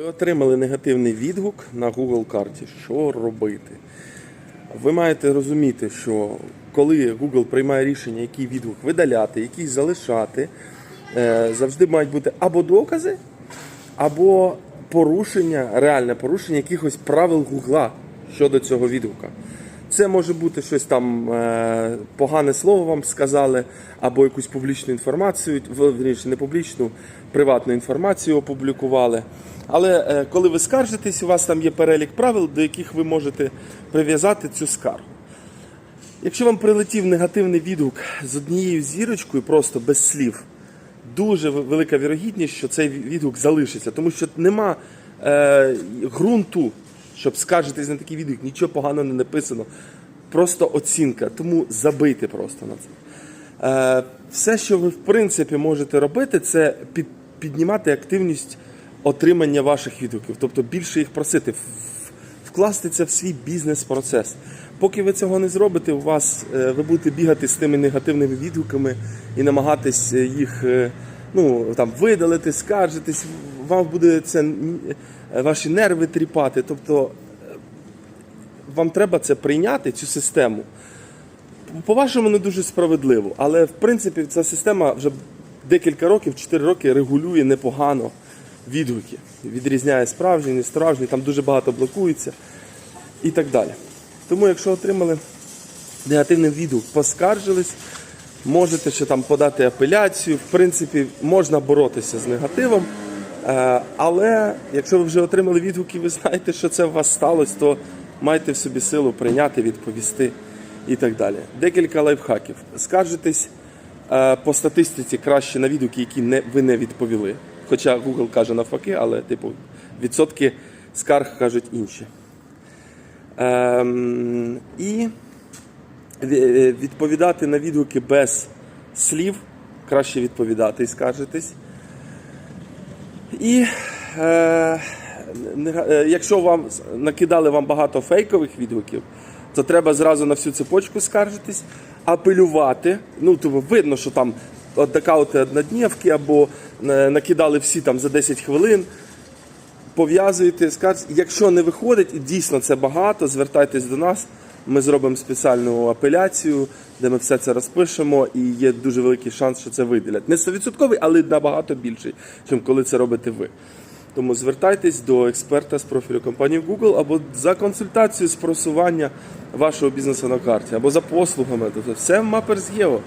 Ви отримали негативний відгук на Google карті. Що робити? Ви маєте розуміти, що коли Google приймає рішення, який відгук видаляти, який залишати, е, завжди мають бути або докази, або порушення, реальне порушення якихось правил Гугла щодо цього відгука. Це може бути щось там е, погане слово вам сказали, або якусь публічну інформацію, в- вірніше, не публічну, приватну інформацію опублікували. Але е, коли ви скаржитесь, у вас там є перелік правил, до яких ви можете прив'язати цю скаргу. Якщо вам прилетів негативний відгук з однією зірочкою, просто без слів, дуже велика вірогідність, що цей відгук залишиться, тому що нема е, ґрунту, щоб скаржитись на такий відгук, нічого поганого не написано. Просто оцінка. Тому забийте просто на це. Е, все, що ви в принципі можете робити, це під, піднімати активність отримання ваших відгуків, тобто більше їх просити, вкласти це в свій бізнес-процес. Поки ви цього не зробите, у вас е, ви будете бігати з тими негативними відгуками і намагатись е, їх е, ну, там, видалити, скаржитись. Вам буде це е, ваші нерви тріпати. Тобто е, вам треба це прийняти, цю систему. По-вашому, не дуже справедливо, але в принципі ця система вже декілька років, 4 роки регулює непогано відгуки. Відрізняє справжні, не справжні, там дуже багато блокується і так далі. Тому, якщо отримали негативний відгук, поскаржились, можете ще там подати апеляцію. В принципі, можна боротися з негативом. Е, Але якщо ви вже отримали відгук і ви знаєте, що це у вас сталося, то майте в собі силу прийняти, відповісти і так далі. Декілька лайфхаків. Скаржитесь е, по статистиці краще на відгуки, які не, ви не відповіли. Хоча Google каже навпаки, але типу відсотки скарг кажуть інші. Ем, і відповідати на відгуки без слів, краще відповідати і скаржитись. І е, е, якщо вам накидали вам багато фейкових відгуків, то треба зразу на всю цепочку скаржитись, апелювати. Ну, тобто видно, що там от от однодневки, або е, накидали всі там за 10 хвилин. Пов'язуєте, скажете, якщо не виходить, і дійсно це багато, звертайтесь до нас. Ми зробимо спеціальну апеляцію, де ми все це розпишемо, і є дуже великий шанс, що це виділять. Не 100%, але набагато більший, ніж коли це робите ви. Тому звертайтесь до експерта з профілю компанії Google або за консультацією з просування вашого бізнесу на карті, або за послугами. Тобто все в Mappers Geo.